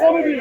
সমিতি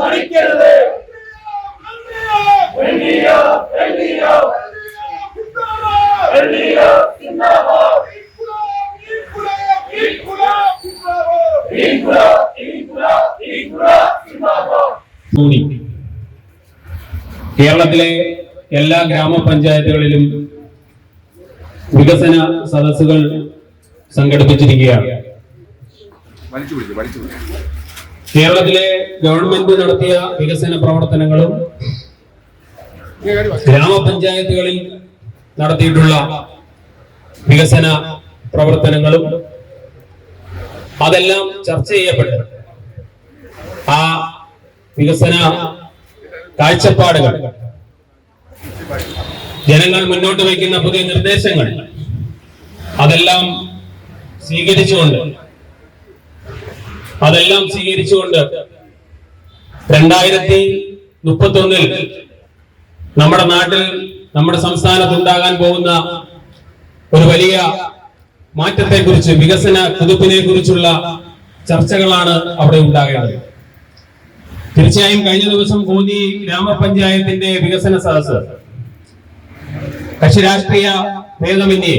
നടിക്കരുത് വെള്ളിയോ വെള്ളിയോ വെള്ളിയോ സിന്ദാബോ കേരളത്തിലെ എല്ലാ ഗ്രാമപഞ്ചായത്തുകളിലും വികസന സദസ്സുകൾ സംഘടിപ്പിച്ചിരിക്കുകയാണ്. കേരളത്തിലെ ഗവൺമെന്റ് നടത്തിയ വികസന പ്രവർത്തനങ്ങളും ഗ്രാമപഞ്ചായത്തുകളിൽ നടത്തിയിട്ടുള്ള വികസന പ്രവർത്തനങ്ങളും അതെല്ലാം ചർച്ച ചെയ്യപ്പെട്ടു ആ വികസന കാഴ്ചപ്പാടുകൾ ജനങ്ങൾ മുന്നോട്ട് വയ്ക്കുന്ന പുതിയ നിർദ്ദേശങ്ങൾ അതെല്ലാം സ്വീകരിച്ചുകൊണ്ട് അതെല്ലാം സ്വീകരിച്ചുകൊണ്ട് രണ്ടായിരത്തി മുപ്പത്തി ഒന്നിൽ നമ്മുടെ നാട്ടിൽ നമ്മുടെ സംസ്ഥാനത്ത് ഉണ്ടാകാൻ പോകുന്ന ഒരു വലിയ മാറ്റത്തെ കുറിച്ച് വികസന കുതിപ്പിനെ കുറിച്ചുള്ള ചർച്ചകളാണ് അവിടെ ഉണ്ടാകേണ്ടത്. തീർച്ചയായും കഴിഞ്ഞ ദിവസം കോന്നി ഗ്രാമപഞ്ചായത്തിന്റെ വികസന സദസ് കക്ഷി രാഷ്ട്രീയ ഭേദമന്യേ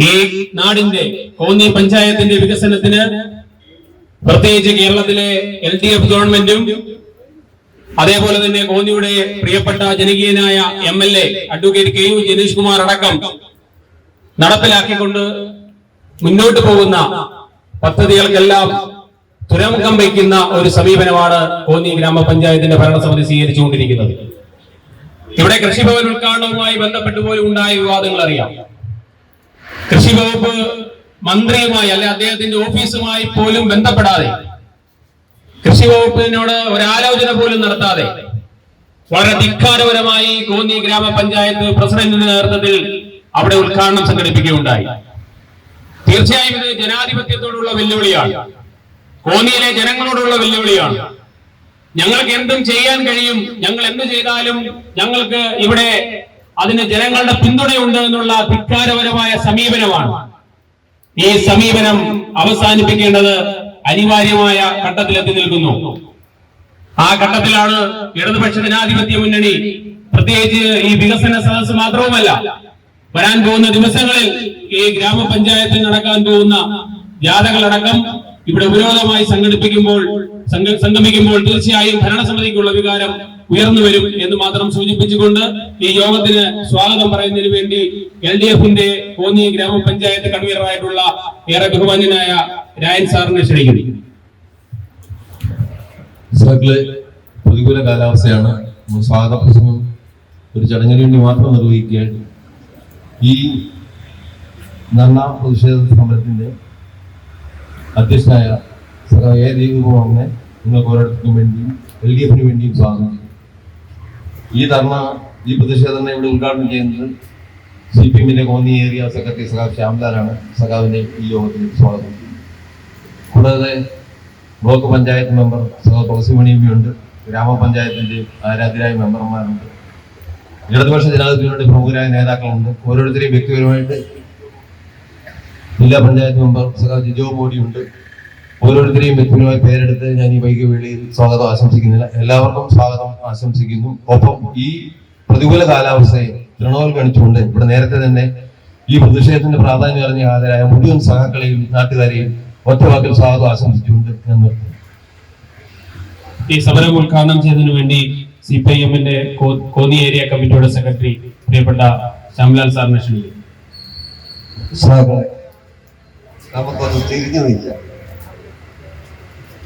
ഈ നാടിന്റെ കോന്നി പഞ്ചായത്തിന്റെ വികസനത്തിന് പ്രത്യേകിച്ച് കേരളത്തിലെ എൽ ഡി എഫ് ഗവൺമെന്റും അതേപോലെ തന്നെ കോന്നിയുടെ പ്രിയപ്പെട്ട ജനകീയനായ M L A advocate K U Janeesh Kumar അടക്കം നടപ്പിലാക്കിക്കൊണ്ട് മുന്നോട്ട് പോകുന്ന പദ്ധതികൾക്കെല്ലാം തുരമുഖം വയ്ക്കുന്ന ഒരു സമീപനമാണ് കോന്നി ഗ്രാമപഞ്ചായത്തിന്റെ ഭരണസമിതി സ്വീകരിച്ചുകൊണ്ടിരിക്കുന്നത്. ഇവിടെ കൃഷിഭവൻ ഉദ്ഘാടനവുമായി ബന്ധപ്പെട്ട് പോലും ഉണ്ടായ വിവാദങ്ങൾ അറിയാം കൃഷി വകുപ്പ് മന്ത്രിയുമായി അല്ലെ അദ്ദേഹത്തിന്റെ ഓഫീസുമായി പോലും ബന്ധപ്പെടാതെ കൃഷി വകുപ്പിനോട് ഒരാലോചന പോലും നടത്താതെ വളരെ ധിക്കാരപരമായി കോന്നി ഗ്രാമപഞ്ചായത്ത് പ്രസിഡന്റിന്റെ നേതൃത്വത്തിൽ അവിടെ ഉദ്ഘാടനം സംഘടിപ്പിക്കുകയുണ്ടായി. തീർച്ചയായും ഇത് ജനാധിപത്യത്തോടുള്ള വെല്ലുവിളിയാണ്. കോന്നിയിലെ ജനങ്ങളോടുള്ള വെല്ലുവിളിയാണ്. ഞങ്ങൾക്ക് എന്തും ചെയ്യാൻ കഴിയും. ഞങ്ങൾ എന്ത് ചെയ്താലും ഞങ്ങൾക്ക് ഇവിടെ അതിന് ജനങ്ങളുടെ പിന്തുണയുണ്ട് എന്നുള്ള ധിക്കാരപരമായ സമീപനമാണ്. ഈ സമീപനം അവസാനിപ്പിക്കേണ്ടത് അനിവാര്യമായ ഘട്ടത്തിലെത്തി നിൽക്കുന്നു. ആ ഘട്ടത്തിലാണ് ഇടതുപക്ഷ ജനാധിപത്യ മുന്നണി പ്രത്യേകിച്ച് ഈ വികസന സദസ് മാത്രവുമല്ല വരാൻ പോകുന്ന ദിവസങ്ങളിൽ ഈ ഗ്രാമപഞ്ചായത്തിൽ നടക്കാൻ പോകുന്ന ജാഥകളടക്കം ഇവിടെ ഉപരോധമായി സംഘടിപ്പിക്കുമ്പോൾ സംഗമിക്കുമ്പോൾ തീർച്ചയായും ഭരണസമിതിക്കുള്ള വികാരം ഉയർന്നു വരും എന്ന് മാത്രം സൂചിപ്പിച്ചുകൊണ്ട് ഈ യോഗത്തിന് സ്വാഗതം പറയുന്നതിന് വേണ്ടി എൽ ഡി എഫിന്റെ കോന്നി ഗ്രാമപഞ്ചായത്ത് കൺവീനറായിട്ടുള്ള ഏറെ ബഹുമാന്യനായ രായൻ സാറിനെ ക്ഷണിക്കുന്നു. സാറിലെ പ്രതികൂല കാലാവസ്ഥയാണ്. സ്വാഗത പ്രസംഗം ഒരു ചടങ്ങിന് വേണ്ടി മാത്രം നിർവഹിക്കുകയാണ്. ഈ നല്ല പ്രതിഷേധ സമരത്തിന്റെ അധ്യക്ഷനായ സർ എ ദീപകുമാറിനെ നിങ്ങൾക്ക് ഓരോരുത്തർക്കും വേണ്ടിയും എൽ ഡി എഫിന് വേണ്ടിയും സ്വാഗതം. ഈ ധർണ ഈ പ്രതിഷേധം ഇവിടെ ഉദ്ഘാടനം ചെയ്യുന്നത് സി പി എമ്മിന്റെ കോന്നി ഏരിയ സെക്രട്ടറി സഖാവ് ശ്യാംലാലാണ്. സഖാവിന്റെ ഈ യോഗത്തിൽ സ്വാഗതം. കൂടാതെ ബ്ലോക്ക് പഞ്ചായത്ത് മെമ്പർ സഖാവ് തുളസിമണിയുമുണ്ട് ഗ്രാമപഞ്ചായത്തിന്റെ ആരാധ്യരായ മെമ്പർമാരുണ്ട്. ഇടതുപക്ഷ ജനാധിപത്യങ്ങളുടെ പ്രമുഖരായ നേതാക്കളുണ്ട്. ഓരോരുത്തരെയും വ്യക്തിപരമായിട്ട് ജില്ലാ പഞ്ചായത്ത് മെമ്പർ സഖാവ് ജിജോ മോഡിയുണ്ട്. ഓരോരുത്തരെയും വ്യക്തിപരമായി പേരെടുത്ത് ഞാൻ ഈ വൈകി വേളയിൽ സ്വാഗതം ആശംസിക്കുന്നില്ല എല്ലാവർക്കും സ്വാഗതം ആശംസിക്കുന്നു. ഒപ്പം ഈ പ്രതികൂല കാലാവസ്ഥയെ തൃണവൽഗണിച്ചുകൊണ്ട് ഇവിടെ നേരത്തെ തന്നെ ഈ പ്രതിഷേധത്തിന്റെ പ്രാധാന്യം അറിഞ്ഞ ഹാജരായ മുഴുവൻ സഹാക്കളെയും നാട്ടുകാരെയും ഒറ്റവാക്കിൽ സ്വാഗതം ആശംസിച്ചുകൊണ്ട് ഞാൻ നിർത്തുന്നു. ഈ സമരം ഉദ്ഘാടനം ചെയ്തതിനു വേണ്ടി സി പി ഐ എമ്മിന്റെ കോന്നി ഏരിയ കമ്മിറ്റിയുടെ സെക്രട്ടറി പ്രിയപ്പെട്ട ശ്യാംലാൽ സാറിനെ ക്ഷണിക്കുന്നു. സഹോദരൻ നമുക്കൊന്ന് തിരിഞ്ഞു നിൽക്കാം.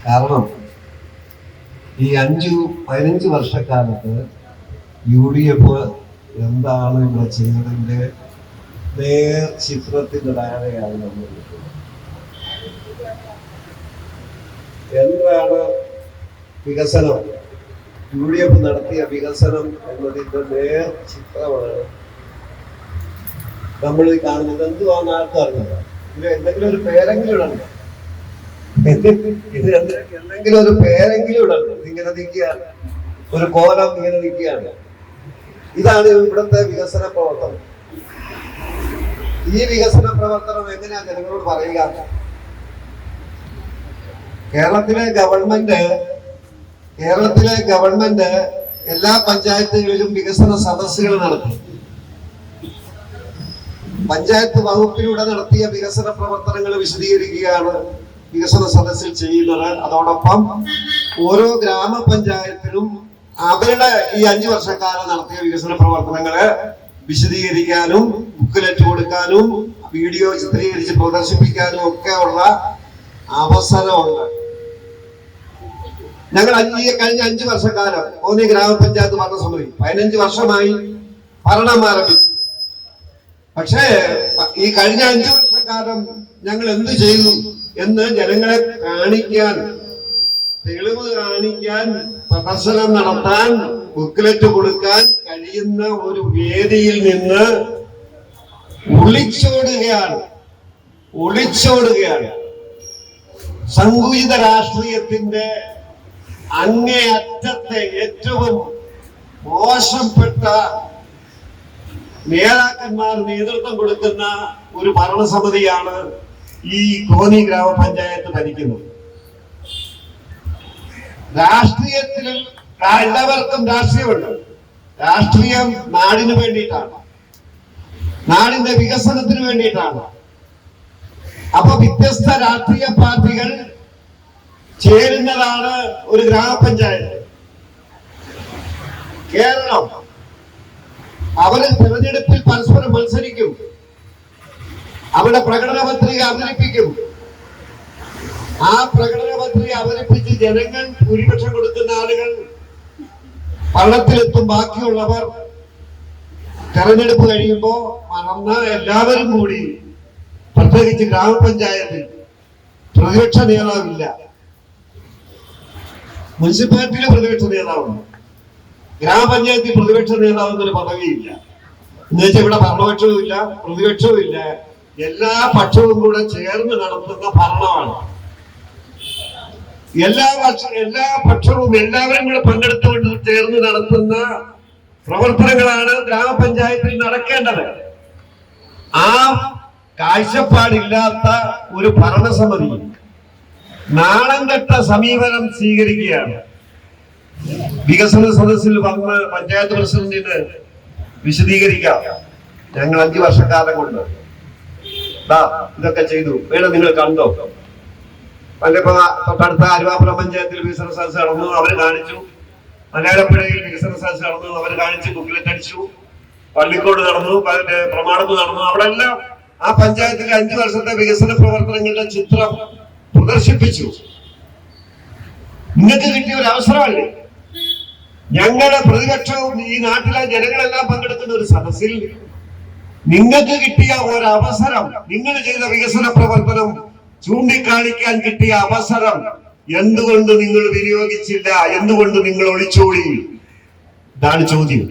കാരണം ഈ അഞ്ചു പതിനഞ്ച് വർഷക്കാലത്ത് യു ഡി എഫ് എന്താണ് ഇവിടെ ചെയ്തതിന്റെ നേർ ചിത്രത്തിന്റെ ധാരയാണ് നമ്മൾ. എന്താണ് വികസനം? യു ഡി എഫ് നടത്തിയ വികസനം എന്നതിന്റെ നേർ ചിത്രമാണ് നമ്മൾ ഈ കാണുന്നത്. എന്തുവാന്ന് ആർക്കും അറിഞ്ഞത് ഇതിൽ എന്തെങ്കിലും ഒരു പേരെങ്കിലും ഇടണം എന്തെങ്കിലും ഒരു പേരെങ്കിലും ഇടണം. ഇതിങ്ങനെ നിൽക്കുകയാണ്. ഒരു കോലം ഇങ്ങനെ നിൽക്കുകയാണ്. ഇതാണ് ഇവിടുത്തെ വികസന പ്രവർത്തനം. ഈ വികസന പ്രവർത്തനം എങ്ങനെയാ ജനങ്ങളോട് പറയുക? കേരളത്തിലെ ഗവൺമെന്റ് കേരളത്തിലെ ഗവൺമെന്റ് എല്ലാ പഞ്ചായത്തുകളിലും വികസന സദസ്സുകൾ നടത്തി. പഞ്ചായത്ത് വകുപ്പിലൂടെ നടത്തിയ വികസന പ്രവർത്തനങ്ങൾ വിശദീകരിക്കുകയാണ്. വികസന സദസ്സിൽ ചെയ്യുന്നത്. അതോടൊപ്പം ഓരോ ഗ്രാമപഞ്ചായത്തിലും അവരുടെ ഈ അഞ്ചു വർഷക്കാലം നടത്തിയ വികസന പ്രവർത്തനങ്ങൾ വിശദീകരിക്കാനും ബുക്കിലെറ്റ് കൊടുക്കാനും വീഡിയോ ചിത്രീകരിച്ച് പ്രദർശിപ്പിക്കാനും ഒക്കെ ഉള്ള അവസരമുണ്ട്. ഞങ്ങൾ ഈ കഴിഞ്ഞ അഞ്ചു വർഷക്കാലം കോന്നി ഗ്രാമപഞ്ചായത്ത് ഭരണസമിതി പതിനഞ്ച് വർഷമായി ഭരണം ആരംഭിച്ചു. പക്ഷേ ഈ കഴിഞ്ഞ അഞ്ചു വർഷക്കാലം ഞങ്ങൾ എന്ത് ചെയ്തു? എന്ന് ജനങ്ങളെ കാണിക്കാൻ തെളിവ് കാണിക്കാൻ പ്രദർശനം നടത്താൻ ബുക്ക്ലെറ്റ് കൊടുക്കാൻ കഴിയുന്ന ഒരു വേദിയിൽ നിന്ന് ഒളിച്ചോടുകയാണ്. ഒളിച്ചോടുകയാണ്. സംഗീത രാഷ്ട്രീയത്തിന്റെ അങ്ങേയറ്റത്തെ ഏറ്റവും മോശപ്പെട്ട നേതാക്കന്മാർ നേതൃത്വം കൊടുക്കുന്ന ഒരു ഭരണസമിതിയാണ് ഈ കോന്നി ഗ്രാമപഞ്ചായത്ത് ഭരിക്കുന്നത് രാഷ്ട്രീയത്തിലും എല്ലാവർക്കും രാഷ്ട്രീയമുണ്ട്. രാഷ്ട്രീയം നാടിന് വേണ്ടിയിട്ടാണ്. നാടിന്റെ വികസനത്തിന് വേണ്ടിയിട്ടാണ്. അപ്പൊ വ്യത്യസ്ത രാഷ്ട്രീയ പാർട്ടികൾ ചേരുന്നതാണ് ഒരു ഗ്രാമപഞ്ചായത്ത്. കേരളം. അവർ തെരഞ്ഞെടുപ്പിൽ പരസ്പരം മത്സരിക്കും അവരുടെ പ്രകടന പത്രിക അവതരിപ്പിക്കും. ആ പ്രകടന പത്രിക അവതരിപ്പിച്ച് ജനങ്ങൾ ഭൂരിപക്ഷം കൊടുക്കുന്ന ആളുകൾ പള്ളത്തിലെത്തും ബാക്കിയുള്ളവർ തെരഞ്ഞെടുപ്പ് കഴിയുമ്പോ മറന്ന എല്ലാവരും കൂടി പ്രത്യേകിച്ച് ഗ്രാമപഞ്ചായത്തിൽ പ്രതിപക്ഷ നേതാവില്ല. മുനിസിപ്പാലിറ്റിയിലെ പ്രതിപക്ഷ നേതാവുണ്ട് ഗ്രാമപഞ്ചായത്തിൽ പ്രതിപക്ഷ നേതാവ് എന്നൊരു പദവിയില്ല. എന്ന് വെച്ചാൽ ഇവിടെ ഭരണപക്ഷവും ഇല്ല പ്രതിപക്ഷവും ഇല്ല എല്ലാ പക്ഷവും കൂടെ ചേർന്ന് നടത്തുന്ന ഭരണമാണ്. എല്ലാ പക്ഷ എല്ലാ പക്ഷവും എല്ലാവരും കൂടെ പങ്കെടുത്തുകൊണ്ട് ചേർന്ന് നടത്തുന്ന പ്രവർത്തനങ്ങളാണ് ഗ്രാമപഞ്ചായത്തിൽ നടക്കേണ്ടത്. ആ കാഴ്ചപ്പാടില്ലാത്ത ഒരു ഭരണസമിതി നാണം കെട്ട സമീപനം സ്വീകരിക്കുകയാണ്. വികസന സദസ്സിൽ വന്ന് പഞ്ചായത്ത് പ്രസിഡന്റിന് വിശദീകരിക്കാം. ഞങ്ങൾ അഞ്ചു വർഷക്കാലം കൊണ്ട്. ദാ ഇതൊക്കെ ചെയ്തു. വേണം നിങ്ങൾ കണ്ടോ? അല്ലെ തൊട്ടടുത്ത അരുവാപുരം പഞ്ചായത്തിൽ വികസന സദസ് നടന്നു അവർ കാണിച്ചു. മലയാളപ്പുഴയിൽ വികസന സദസ് നടന്നു അവർ കാണിച്ചു ബുക്കിലെറ്റ് അടിച്ചു. പള്ളിക്കോട് നടന്നു പ്രമാണത്ത് നടന്നു. അവിടെ ആ പഞ്ചായത്തിലെ അഞ്ചു വർഷത്തെ വികസന പ്രവർത്തനങ്ങളുടെ ചിത്രം പ്രദർശിപ്പിച്ചു. നിങ്ങൾക്ക് കിട്ടിയ ഒരു അവസരമല്ലേ? ഞങ്ങളുടെ പ്രതിപക്ഷവും ഈ നാട്ടിലെ ജനങ്ങളെല്ലാം പങ്കെടുക്കുന്ന ഒരു സദസ്സിൽ നിങ്ങൾക്ക് കിട്ടിയ ഒരവസരം നിങ്ങൾ ചെയ്ത വികസന പ്രവർത്തനം ചൂണ്ടിക്കാണിക്കാൻ കിട്ടിയ അവസരം എന്തുകൊണ്ട് നിങ്ങൾ വിനിയോഗിച്ചില്ല? എന്തുകൊണ്ട് നിങ്ങൾ ഒളിച്ചോടി? ഇതാണ് ചോദ്യം.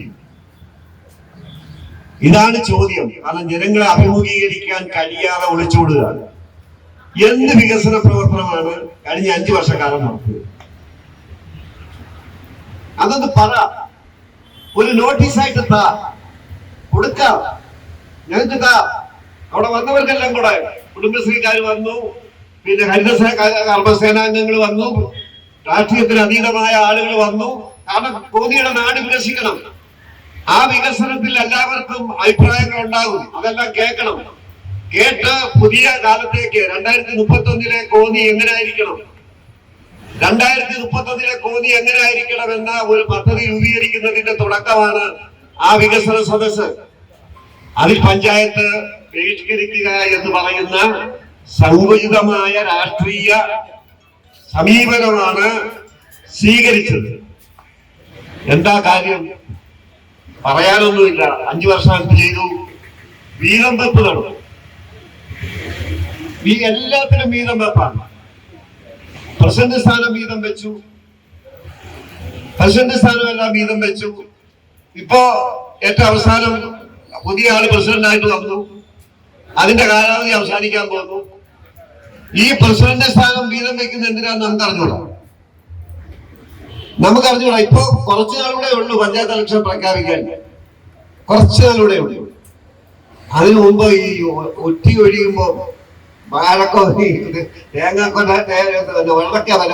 ഇതാണ് ചോദ്യം. കാരണം ജനങ്ങളെ അഭിമുഖീകരിക്കാൻ കഴിയാതെ ഒളിച്ചോടുക. എന്ത് വികസന പ്രവർത്തനമാണ് കഴിഞ്ഞ അഞ്ചു വർഷക്കാലം നടത്തിയത്? അതൊന്ന് പറ. ഒരു നോട്ടീസായിട്ട് കൊടുക്കാം. ഞങ്ങൾക്ക് താ അവിടെ വന്നവർക്കെല്ലാം കൂടെ കുടുംബശ്രീക്കാർ വന്നു. പിന്നെ ഹരിതസേന കർമ്മസേനാംഗങ്ങൾ വന്നു. രാഷ്ട്രീയത്തിന് അതീതമായ ആളുകൾ വന്നു. കാരണം കോതിയുടെ നാട് വികസിക്കണം. ആ വികസനത്തിൽ എല്ലാവർക്കും അഭിപ്രായങ്ങൾ ഉണ്ടാകും. അതെല്ലാം കേൾക്കണം. കേട്ട് പുതിയ കാലത്തേക്ക് രണ്ടായിരത്തി മുപ്പത്തി ഒന്നിലെ കോന്നി എങ്ങനെയായിരിക്കണം? രണ്ടായിരത്തി മുപ്പത്തി ഒന്നിലെ കോന്നി എങ്ങനെയായിരിക്കണം എന്ന ഒരു പദ്ധതി രൂപീകരിക്കുന്നതിന്റെ തുടക്കമാണ് ആ വികസന സദസ്സ്. അതിൽ പഞ്ചായത്ത് ബഹിഷ്കരിക്കുക എന്ന് പറയുന്ന സങ്കുചിതമായ രാഷ്ട്രീയ സമീപനമാണ് സ്വീകരിച്ചത്. എന്താ കാര്യം? പറയാനൊന്നുമില്ല. അഞ്ചു വർഷം ചെയ്തു. വീതം വെപ്പ് നടന്നു. എല്ലാത്തിനും വീതം വെപ്പാണ് പ്രസിഡന്റ് സ്ഥാനം വീതം വെച്ചു. പ്രസിഡന്റ് സ്ഥാനം എല്ലാം വീതം വെച്ചു. ഇപ്പോ ഏറ്റവും അവസാനം പുതിയ ആൾ പ്രസിഡന്റായിട്ട് വന്നു. അതിന്റെ കാലാവധി അവസാനിക്കാൻ പോകുന്നു. ഈ പ്രസിഡന്റ് സ്ഥാനം വീതം വെക്കുന്ന എന്തിനാന്ന് നമുക്ക് അറിഞ്ഞൂടാ നമുക്ക് അറിഞ്ഞൂടാ ഇപ്പൊ കുറച്ചു നാളൂടെ ഉള്ളൂ പഞ്ചായത്ത് ഇലക്ഷൻ പ്രഖ്യാപിക്കാൻ. കുറച്ചു നാളൂടെ ഉള്ളൂ. അതിനു മുമ്പ് ഈ ഒറ്റി ഒഴിയുമ്പോ വാഴക്കോ തേങ്ങാക്കൊല വെള്ളക്ക വല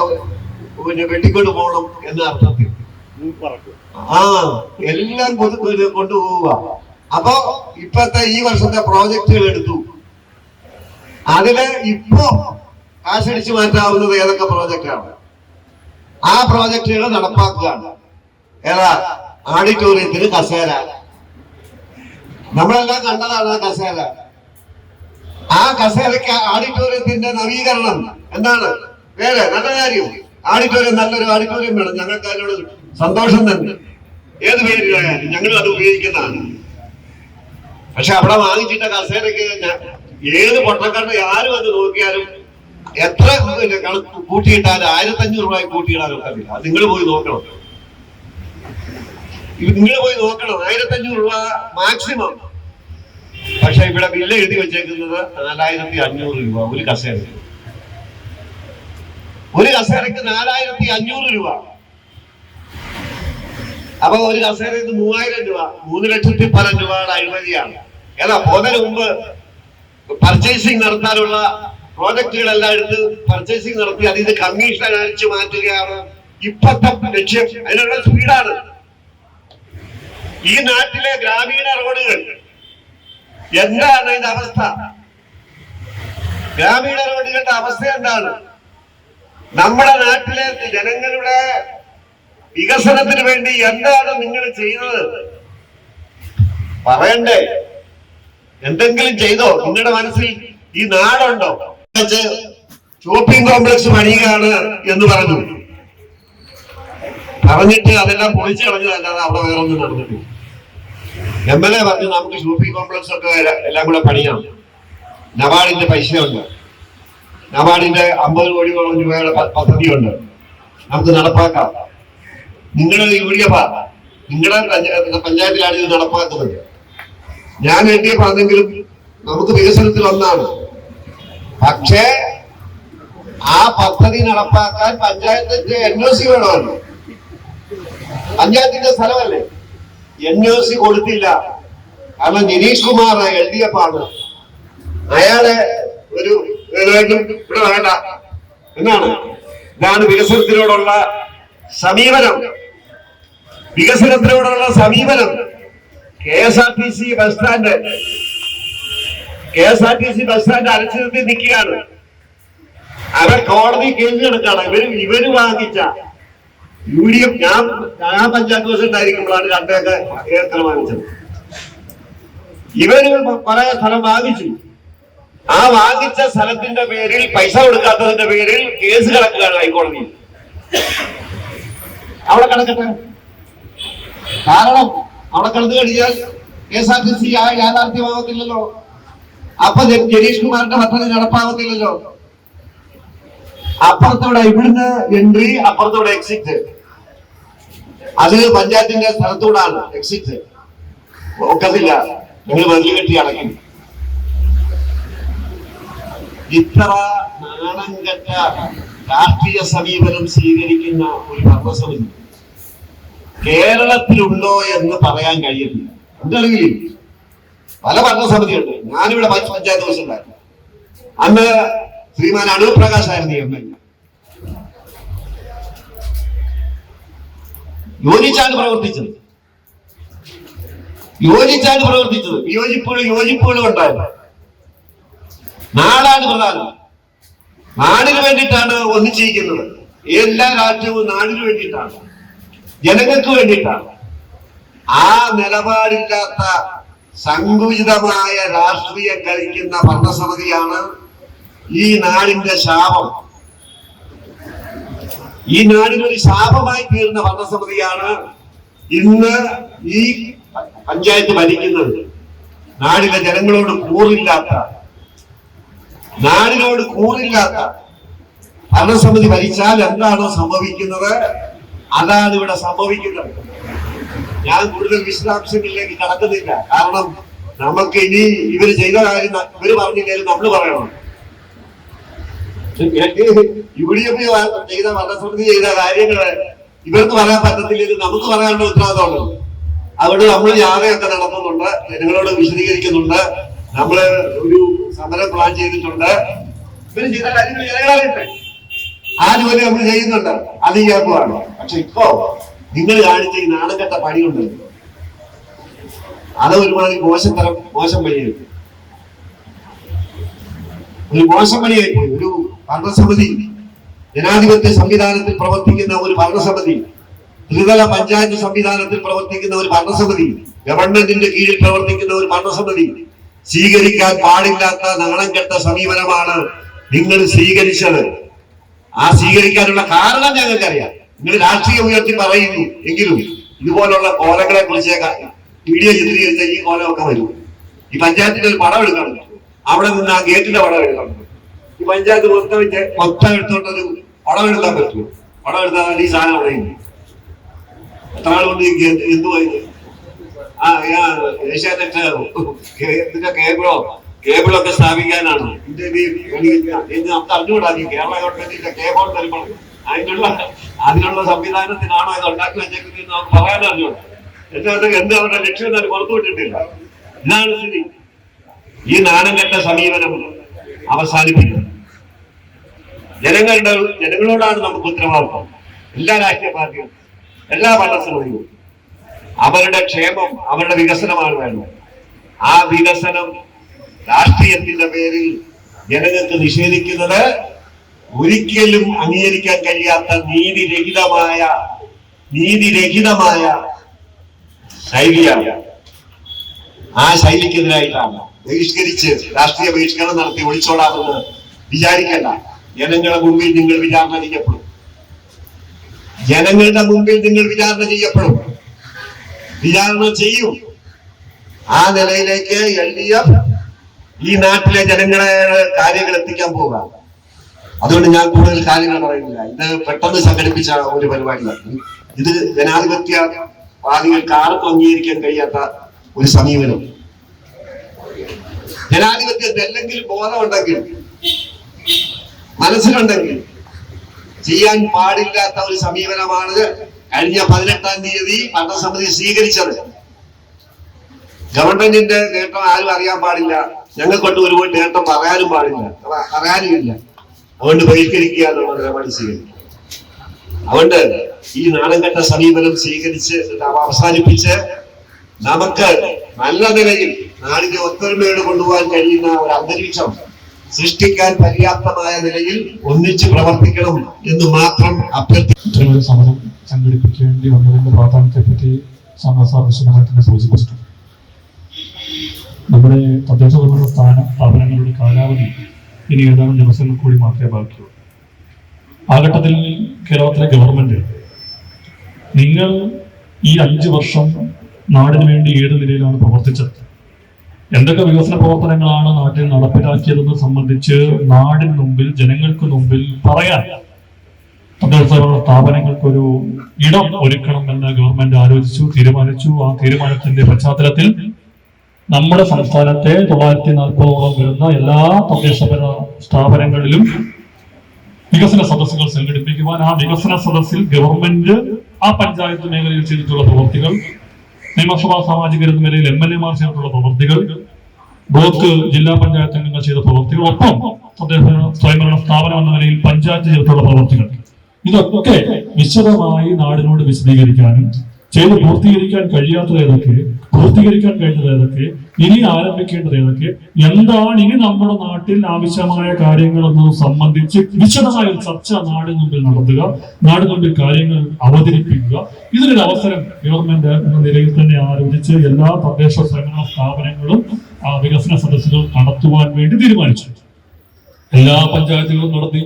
പിന്നെ വെട്ടിക്കൊണ്ട് പോകണം എന്ന അർത്ഥത്തിൽ ആ എല്ലാം കൊണ്ടുപോവുക. അപ്പൊ ഇപ്പത്തെ ഈ വർഷത്തെ പ്രോജക്റ്റുകൾ എടുത്തു. അതിൽ ഇപ്പോ കാശടിച്ചു മാറ്റാവുന്നത് ഏതൊക്കെ പ്രോജക്റ്റാണ് ആ പ്രോജക്റ്റുകൾ നടപ്പാക്കുകയാണ്. ഏതാ? ഓഡിറ്റോറിയത്തിന് കസേര. നമ്മളെല്ലാം കണ്ടതാണ് ആ കസേര. ആ കസേരയ്ക്ക് ഓഡിറ്റോറിയത്തിന്റെ നവീകരണം എന്താണ്? വേറെ നല്ല കാര്യം. ഓഡിറ്റോറിയം നല്ലൊരു ഓഡിറ്റോറിയം വേണം. ഞങ്ങൾക്ക് അതിനോട് സന്തോഷം തന്നെ. ഏത് പേരിലായാലും ഞങ്ങൾ അത് ഉപയോഗിക്കുന്നതാണ്. പക്ഷെ അവിടെ വാങ്ങിച്ചിട്ട കസേരയ്ക്ക് ഞാൻ- ഏത് പൊട്ടക്കാരുടെ ആരും അത് നോക്കിയാലും എത്ര കൂട്ടിയിട്ടാലും ആയിരത്തഞ്ഞൂറ് രൂപ കൂട്ടിയിടാനും ഒക്കത്തില്ല. അത് നിങ്ങൾ പോയി നോക്കണം. നിങ്ങൾ പോയി നോക്കണം. ആയിരത്തഞ്ഞൂറ് രൂപ മാക്സിമം. പക്ഷെ ഇവിടെ ബില്ല് എഴുതി വെച്ചേക്കുന്നത് നാലായിരത്തി അഞ്ഞൂറ് രൂപ ഒരു കസേര ഒരു കസേരക്ക് നാലായിരത്തി അഞ്ഞൂറ് രൂപ. അപ്പൊ ഒരു കസേരക്ക് മൂവായിരം രൂപ. മൂന്ന് ലക്ഷത്തി പതിനഞ്ച് രൂപയുടെ അഴിമതിയാണ്. ഏതാ പോകുന്നതിന് മുമ്പ് പർച്ചേസിംഗ് നടത്താനുള്ള പ്രോജക്റ്റുകളെല്ലാം എടുത്ത് പർച്ചേസിംഗ് നടത്തി അതിന് കമ്മീഷൻ അനുസരിച്ച് മാറ്റുകയാണ് ഇപ്പത്തെ ലക്ഷ്യം. അതിനുള്ള സ്പീഡാണ് ഈ നാട്ടിലെ ഗ്രാമീണ റോഡുകൾ എന്താണ് അതിന്റെ അവസ്ഥ? ഗ്രാമീണ റോഡുകളുടെ അവസ്ഥ എന്താണ്? നമ്മുടെ നാട്ടിലെ ജനങ്ങളുടെ വികസനത്തിന് വേണ്ടി എന്താണ് നിങ്ങൾ ചെയ്തത് പറയണ്ടേ? എന്തെങ്കിലും ചെയ്തോ? നിങ്ങളുടെ മനസ്സിൽ ഈ നാടുണ്ടോ? വെച്ച് ഷോപ്പിംഗ് കോംപ്ലക്സ് പണിയുകയാണ് എന്ന് പറഞ്ഞു. പറഞ്ഞിട്ട് അതെല്ലാം പൊളിച്ചു കളഞ്ഞതല്ലാതെ അവിടെ വേറെ ഒന്നും നടന്നിട്ടില്ല. എം എൽ എ പറഞ്ഞു നമുക്ക് ഷോപ്പിംഗ് കോംപ്ലക്സ് ഒക്കെ എല്ലാം കൂടെ പണിയാം. നബാർഡിന്റെ പൈസയുണ്ട്. നബാർഡിന്റെ അമ്പത് കോടിയോളം രൂപയുടെ പദ്ധതിയുണ്ട്. നമുക്ക് നടപ്പാക്കാം. നിങ്ങളുടെ യു ഡി എഫ് നിങ്ങളുടെ പഞ്ചായത്ത് പഞ്ചായത്തിലാണ് ഇത് നടപ്പാക്കുന്നത്. ഞാൻ എഫ് ആണെങ്കിലും നമുക്ക് വികസനത്തിൽ ഒന്നാണ്. പക്ഷേ ആ പദ്ധതി നടപ്പാക്കാൻ പഞ്ചായത്തിന്റെ എൻ ഒ സി വേണമല്ലോ. പഞ്ചായത്തിന്റെ സ്ഥലമല്ലേ? എൻ ഒ സി കൊടുത്തില്ല. കാരണം നിനീഷ് കുമാർ എഫ് ആണ്. അയാളെ ഒരു ഇവിടെ വേണ്ട എന്നാണ്? ഇതാണ് വികസനത്തിനോടുള്ള സമീപനം. വികസനത്തിനോടുള്ള സമീപനം. K S R T C bus stand. K S R T C bus stand നിർത്തി നിൽക്കുകയാണ്. അവർ കോടതി കേസ് കിടക്കാണ് ഇവർ ഇവർ വാങ്ങിച്ച യു ഡി എഫ് ഞാൻ ഞാൻ പഞ്ചായത്ത് പ്രസിഡന്റ് ആയിരിക്കുമ്പോഴാണ് രണ്ടൊക്കെ ഏക്കർ വാങ്ങിച്ചത്. ഇവർ കുറെ സ്ഥലം വാങ്ങിച്ചു. ആ വാങ്ങിച്ച സ്ഥലത്തിന്റെ പേരിൽ പൈസ കൊടുക്കാത്തതിന്റെ പേരിൽ കേസ് കിടക്കുകയാണ് ഹൈക്കോടതിയിൽ അവിടെ കിടക്കട്ടെ? കാരണം അവിടെ കിടന്നു കഴിഞ്ഞാൽ K S R T C ആ യാഥാർത്ഥ്യമാകത്തില്ലല്ലോ അപ്പൊ ജഗീഷ് കുമാറിന്റെ പദ്ധതി നടപ്പാകത്തില്ലല്ലോ അപ്പുറത്തൂടെ ഇവിടുന്ന് എൻട്രി അപ്പുറത്തൂടെ എക്സിറ്റ് അത് പഞ്ചായത്തിന്റെ സ്ഥലത്തൂടാണ് എക്സിറ്റ് ഒക്കത്തില്ല നിങ്ങൾ വെറുതെ കെട്ടി അടക്കും ഇത്ര നാണം കെട്ട രാഷ്ട്രീയ സമീപനം സ്വീകരിക്കുന്ന ഒരു ഭരണസമിതി കേരളത്തിലുണ്ടോ എന്ന് പറയാൻ കഴിയുന്നില്ല. എന്താണെങ്കിൽ പല ഭരണസമിതിയുണ്ട്. ഞാനിവിടെ പഞ്ച- പഞ്ചായത്ത് ദിവസം ഉണ്ടായിരുന്നു അന്ന് ശ്രീമാൻ അടൂർ പ്രകാശായിരുന്നു എം എൽ എ. യോജിച്ചാണ് പ്രവർത്തിച്ചത്. യോജിച്ചാണ് പ്രവർത്തിച്ചത്. യോജിപ്പുകൾ യോജിപ്പുകളും ഉണ്ടായിരുന്നു നാടാണ് പ്രധാനം. നാടിന് വേണ്ടിയിട്ടാണ് ഒന്നിച്ചിരിക്കുന്നത്. എല്ലാ രാജ്യവും നാടിന് വേണ്ടിയിട്ടാണ്. ജനങ്ങൾക്ക് വേണ്ടിയിട്ടാണ്. ആ നിലപാടില്ലാത്ത സങ്കുചിതമായ രാഷ്ട്രീയം കളിക്കുന്ന ഭരണസമിതിയാണ് ഈ നാടിന്റെ ശാപം. ഈ നാടിനൊരു ശാപമായി തീർന്ന ഭരണസമിതിയാണ് ഇന്ന് ഈ പഞ്ചായത്ത് ഭരിക്കുന്നത്. നാടിലെ ജനങ്ങളോട് കൂറില്ലാത്ത നാടിനോട് കൂറില്ലാത്ത ഭരണസമിതി ഭരിച്ചാൽ എന്താണോ സംഭവിക്കുന്നത്? അതാണ് ഇവിടെ സംഭവിക്കുന്നത്. ഞാൻ കൂടുതൽ വിശദാംശങ്ങളിലേക്ക് കടക്കുന്നില്ല. കാരണം നമുക്ക് ഇനി ഇവർ ചെയ്ത കാര്യം ഇവർ പറഞ്ഞില്ലെങ്കിൽ നമ്മൾ പറയണം. യു ഡി എഫ് ചെയ്ത ഭരണസമിതി ചെയ്ത കാര്യങ്ങൾ ഇവർക്ക് പറയാൻ പറ്റത്തില്ലെങ്കിൽ നമുക്ക് പറയാനുള്ള ഉത്തരവാദിത്തമുണ്ട്. അതുകൊണ്ട് നമ്മൾ യാതൊക്കെ നടത്തുന്നുണ്ട്. ജനങ്ങളോട് വിശദീകരിക്കുന്നുണ്ട്. നമ്മൾ ഒരു സമരം പ്ലാൻ ചെയ്തിട്ടുണ്ട്. ഇവർ ചെയ്ത കാര്യങ്ങൾ ആ ജോലി നമ്മൾ ചെയ്യുന്നുണ്ട്. അത് ചെയ്യാക്കുവാണ് പക്ഷെ ഇപ്പോ നിങ്ങൾ കാണിച്ച ഈ നാണംകെട്ട ഉണ്ട് അത് ഒരുപാട് മോശം തരം മോശം പണിയായി. ഒരു മോശം പോയി ഒരു ഭരണസമിതി ജനാധിപത്യ സംവിധാനത്തിൽ പ്രവർത്തിക്കുന്ന ഒരു ഭരണസമിതി ത്രിതല പഞ്ചായത്ത് സംവിധാനത്തിൽ പ്രവർത്തിക്കുന്ന ഒരു ഭരണസമിതി ഗവൺമെന്റിന്റെ കീഴിൽ പ്രവർത്തിക്കുന്ന ഒരു ഭരണസമിതി സ്വീകരിക്കാൻ പാടില്ലാത്ത നാണം കെട്ട സമീപനമാണ് നിങ്ങൾ സ്വീകരിച്ചത്. ആ സ്വീകരിക്കാനുള്ള കാരണം ഞങ്ങൾക്കറിയാം നിങ്ങൾ രാഷ്ട്രീയ ഉയർത്തി പറയുന്നു. എങ്കിലും ഇതുപോലുള്ള കോലങ്ങളെ കുറിച്ച് വീഡിയോ ചിത്രീകരിച്ച ഈ കോലമൊക്കെ വരും. ഈ പഞ്ചായത്തിന്റെ ഒരു പടം എടുക്കണം. അവിടെ നിന്ന് ആ ഗേറ്റിന്റെ പടം എടുക്കണം. ഈ പഞ്ചായത്ത് മൊത്തം മൊത്തം എടുത്തോണ്ടൊരു പടം എടുക്കാൻ പറ്റുമോ? പടം എടുത്താൽ ഈ സാധനം ഇല്ല. എത്ര ആൾ കൊണ്ട് ഈ ഗേ- എന്തുവാ ഇത്? ആ ഏഷ്യാനെറ്റ് ഇതിന്റെ കേബിളോ? കേബിളൊക്കെ സ്ഥാപിക്കാനാണ്. നമുക്ക് അറിഞ്ഞുകൂടാ. കേരള ഗവൺമെന്റിന്റെ കേബിൾ തരുമ്പോൾ അതിനുള്ള അതിനുള്ള സംവിധാനത്തിനാണോ ഇത് ഉണ്ടാക്കി വെച്ചേക്കുന്നത് നമുക്ക് പറയാൻ അറിഞ്ഞൂടാ എന്നിട്ട് എന്ത് അവരുടെ ലക്ഷ്യം തന്നെ പുറത്തു വിട്ടിട്ടില്ല. ഇതാണ് സ്ഥിതി. ഈ നാണംകെട്ട സമീപനം അവസാനിപ്പിക്കുക ജനങ്ങളുടെ ജനങ്ങളോടാണ് നമുക്ക് ഉത്തരവാദിത്വം. എല്ലാ രാഷ്ട്രീയ പാർട്ടികളും എല്ലാ ഭരണസമിതിയും അവരുടെ ക്ഷേമം അവരുടെ വികസനമാണ് വേണ്ടത്. ആ വികസനം രാഷ്ട്രീയത്തിന്റെ പേരിൽ ജനങ്ങൾക്ക് നിഷേധിക്കുന്നത് ഒരിക്കലും അംഗീകരിക്കാൻ കഴിയാത്ത നീതിരഹിതമായ നീതിരഹിതമായ ശൈലിയാണ്. ആ ശൈലിക്കെതിരായിട്ടാണ് ബഹിഷ്കരിച്ച് രാഷ്ട്രീയ ബഹിഷ്കരണം നടത്തി ഒളിച്ചോടാമെന്ന് വിചാരിക്കണ്ട. ജനങ്ങളുടെ മുമ്പിൽ നിങ്ങൾ വിചാരണ ചെയ്യപ്പെടും. ജനങ്ങളുടെ മുമ്പിൽ നിങ്ങൾ വിചാരണ ചെയ്യപ്പെടും. വിചാരണ ചെയ്യും. ആ നിലയിലേക്ക് എൽ ഡി എഫ് ഈ നാട്ടിലെ ജനങ്ങളെ കാര്യങ്ങൾ എത്തിക്കാൻ പോവുക. അതുകൊണ്ട് ഞാൻ കൂടുതൽ കാര്യങ്ങൾ പറയുന്നില്ല. ഇത് പെട്ടെന്ന് സംഘടിപ്പിച്ച ഒരു പരിപാടിയാണ്. ഇത് ജനാധിപത്യ വാദികൾക്ക് ആർക്കും അംഗീകരിക്കാൻ കഴിയാത്ത ഒരു സമീപനം. ജനാധിപത്യത്തിൽ അല്ലെങ്കിൽ ബോധമുണ്ടെങ്കിൽ മനസ്സിലുണ്ടെങ്കിൽ ചെയ്യാൻ പാടില്ലാത്ത ഒരു സമീപനമാണ് കഴിഞ്ഞ പതിനെട്ടാം തീയതി ഭരണസമിതി സ്വീകരിച്ചത്. ഗവൺമെന്റിന്റെ നേട്ടം ആരും അറിയാൻ പാടില്ല. ഞങ്ങൾക്കൊണ്ട് ഒരുപാട് നേട്ടം പറയാനും പാടില്ല. പറയാനുമില്ല അതുകൊണ്ട് ബഹിഷ്കരിക്കുക എന്നുള്ള നിലപാട് സ്വീകരിക്കുക അതുകൊണ്ട് ഈ നാണംകെട്ട സമീപനം സ്വീകരിച്ച് അവസാനിപ്പിച്ച് നമുക്ക് നല്ല നിലയിൽ നാടിനെ ഒത്തൊരുമയോട് കൊണ്ടുപോകാൻ കഴിയുന്ന ഒരു അന്തരീക്ഷം സൃഷ്ടിക്കാൻ പര്യാപ്തമായ നിലയിൽ ഒന്നിച്ച് പ്രവർത്തിക്കണം എന്ന് മാത്രം അഭ്യർത്ഥിക്കുന്നു സമരം സംഘടിപ്പിക്കേണ്ടി വന്നതിന്റെ പ്രാധാന്യത്തെ പറ്റി സാർ വിശദമായി തന്നെ സൂചിപ്പിച്ചിട്ടുണ്ട്. നമ്മുടെ തദ്ദേശ ഭരണ സ്ഥാന സ്ഥാപനങ്ങളുടെ കാലാവധി ഇനി ഏതാനും ദിവസങ്ങൾ കൂടി മാത്രമേ ബാക്കിയുള്ളൂ. ആ ഘട്ടത്തിൽ കേരളത്തിലെ ഗവൺമെന്റ് നിങ്ങൾ ഈ അഞ്ച് വർഷം നാടിന് വേണ്ടി ഏത് നിലയിലാണ് പ്രവർത്തിച്ചത്? എന്തൊക്കെ വികസന പ്രവർത്തനങ്ങളാണ് നാട്ടിൽ നടപ്പിലാക്കിയതെന്ന് സംബന്ധിച്ച് നാടിന് മുമ്പിൽ ജനങ്ങൾക്ക് മുമ്പിൽ പറയാൻ തദ്ദേശ സ്വയംഭരണ സ്ഥാപനങ്ങൾക്കൊരു ഇടം ഒരുക്കണം എന്ന് ഗവൺമെന്റ് ആലോചിച്ചു തീരുമാനിച്ചു. ആ തീരുമാനത്തിന്റെ പശ്ചാത്തലത്തിൽ നമ്മുടെ സംസ്ഥാനത്തെ തൊള്ളായിരത്തി നാൽപ്പതോളം വരുന്ന എല്ലാ തദ്ദേശ സ്ഥാപനങ്ങളിലും വികസന സദസ്സുകൾ സംഘടിപ്പിക്കുവാൻ ആ വികസന സദസ്സിൽ ഗവൺമെന്റ് ആ പഞ്ചായത്ത് മേഖലയിൽ ചെയ്തിട്ടുള്ള പ്രവൃത്തികൾ നിയമസഭാ സാമാജിക നിലയിൽ എം എൽ എമാർ ചെയ്തിട്ടുള്ള പ്രവൃത്തികൾ ബ്ലോക്ക് ജില്ലാ പഞ്ചായത്ത് അംഗങ്ങൾ ചെയ്ത പ്രവൃത്തികൾ ഒപ്പം തദ്ദേശ സ്വയംഭരണ സ്ഥാപനം എന്ന നിലയിൽ പഞ്ചായത്ത് ചെയ്തിട്ടുള്ള പ്രവൃത്തികൾ ഇതൊക്കെ വിശദമായി നാടിനോട് വിശദീകരിക്കാനും ചെയ്ത് പൂർത്തീകരിക്കാൻ കഴിയാത്തത് ഏതൊക്കെ? പൂർത്തീകരിക്കാൻ കഴിഞ്ഞത് ഏതൊക്കെ? ഇനി ആരംഭിക്കേണ്ടത് ഏതൊക്കെ? എന്താണ് ഇനി നമ്മുടെ നാട്ടിൽ ആവശ്യമായ കാര്യങ്ങളൊന്നും സംബന്ധിച്ച് വിശദമായ ഒരു ചർച്ച നാടിന് മുമ്പിൽ നടത്തുക നാടിന് മുമ്പിൽ കാര്യങ്ങൾ അവതരിപ്പിക്കുക. ഇതിനൊരു അവസരം ഗവൺമെന്റ് എന്ന നിലയിൽ തന്നെ ആലോചിച്ച് എല്ലാ തദ്ദേശ സ്വയംഭരണ സ്ഥാപനങ്ങളും വികസന സദസ്സുകൾ നടത്തുവാൻ വേണ്ടി തീരുമാനിച്ചു. എല്ലാ പഞ്ചായത്തുകളും നടത്തി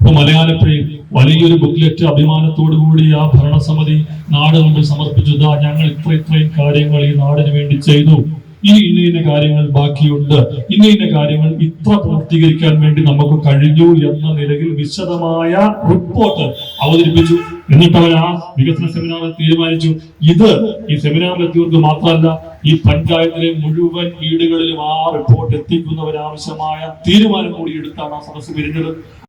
ഇപ്പൊ മലയാളപ്പുഴയിൽ വലിയൊരു ബുക്ക്ലെറ്റ് അഭിമാനത്തോടു കൂടി ആ ഭരണസമിതി നാട് മുമ്പിൽ സമർപ്പിച്ചു. "ദാ ഞങ്ങൾ ഇത്ര ഇത്രയും കാര്യങ്ങൾ ഈ നാടിന് വേണ്ടി ചെയ്തു. ഇനി ഇന്ന ഇന്ന കാര്യങ്ങൾ ബാക്കിയുണ്ട്. ഇന്ന ഇന്ന കാര്യങ്ങൾ ഇത്ര പൂർത്തീകരിക്കാൻ വേണ്ടി നമുക്ക് കഴിഞ്ഞു എന്ന നിലയിൽ വിശദമായ റിപ്പോർട്ട് അവതരിപ്പിച്ചു. എന്നിട്ട് അവർ ആ വികസന സെമിനാറിൽ തീരുമാനിച്ചു. ഇത് ഈ സെമിനാറിൽ എത്തിയവർക്ക് മാത്രമല്ല ഈ പഞ്ചായത്തിലെ മുഴുവൻ വീടുകളിലും ആ റിപ്പോർട്ട് എത്തിക്കുന്നവരാവശ്യമായ തീരുമാനം കൂടി എടുത്താണ് ആ സദസ്സ് പിരിഞ്ഞത്.